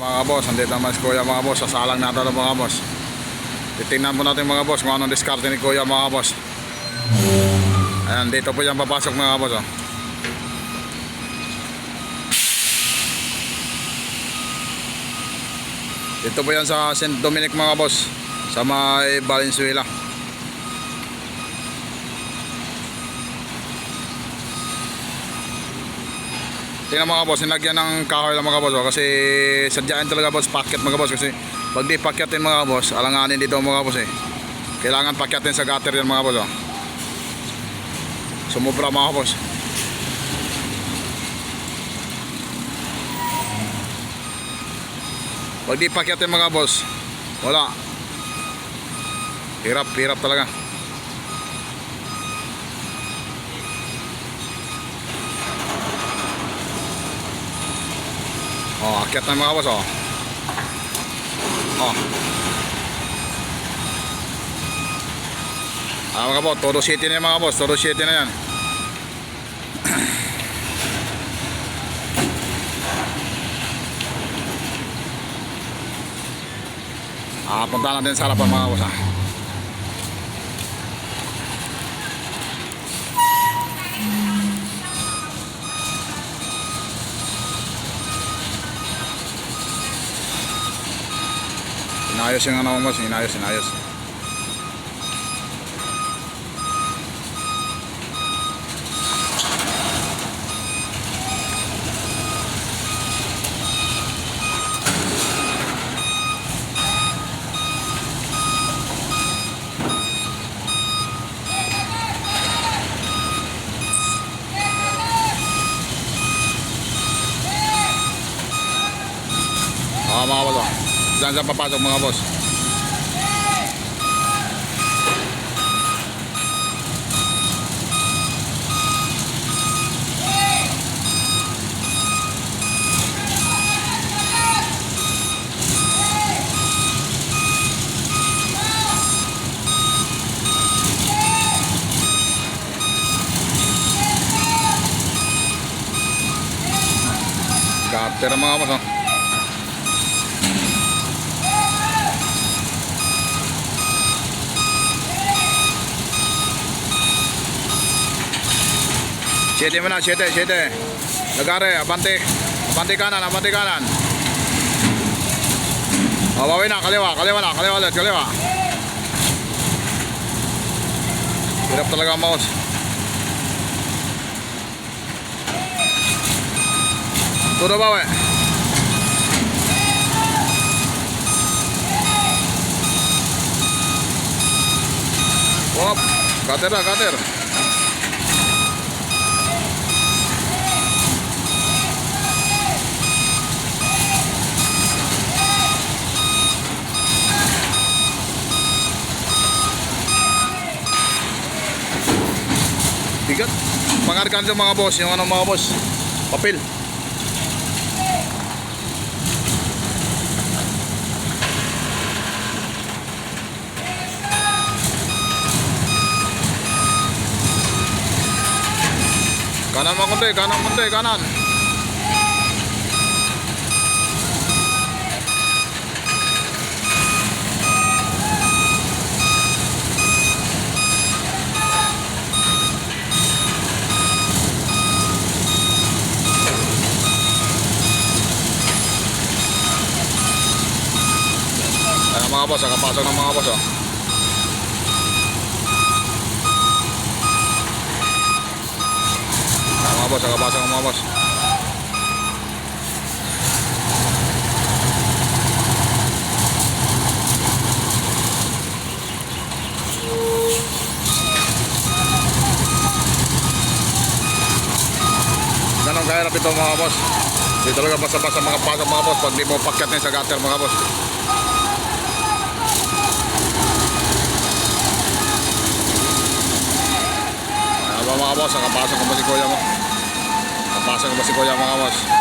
Mga boss, andito naman si Kuya mga boss. Sasalang natin ang mga boss. Titingnan po natin mga boss kung anong diskarte ni Kuya mga boss. Ayan, dito po yan papasok mga boss. Oh. Dito po yan sa St. Dominic mga boss. Sa may Valenzuela. Tingnan mga boss, nilagyan ng kahoy lang mga boss oh, kasi sadyaan talaga boss packet mga boss kasi pag di pakyatin mga boss, alanganin dito mga boss eh. Kailangan pakyatin sa gutter yan mga boss oh. Sumubra mga boss. Pag di pakyatin mga boss, wala. Hirap, hirap talaga. Oh, akyat na mga boss, oh. Oh. Ah, mga boss, todo city na yan mga boss, todo city na yan. ah, punta natin sa harapan mga boss, ah. 哪有行啊那我们重就行了就是啊妈妈的 Diyan sa papasok mga boss. Boss, oh. Siete mo na, siete, siete. Nagare, abante. Abante kanan, abante kanan. O, bawi na, kaliwa, na, kaliwa ulit, kaliwa. Hirap talaga ang mouse. Hop, cutter na, cutter. Bigat. Pangarkan sa mga boss, yung ano mga boss. Papel. Kanan mga kunti, kanan kunti, kanan. Ayan mga boss, nakapasok ng mga boss oh. Ayan mga boss, nakapasok ng mga boss. Ganong kahirap ito mga boss. Di talaga basta-basta mga pasok mga boss pag di mo pakyat sa gutter mga boss. Ba mga boss, nakapasok ko ba si kuya mo? Nakapasok ko ba si kuya mga boss?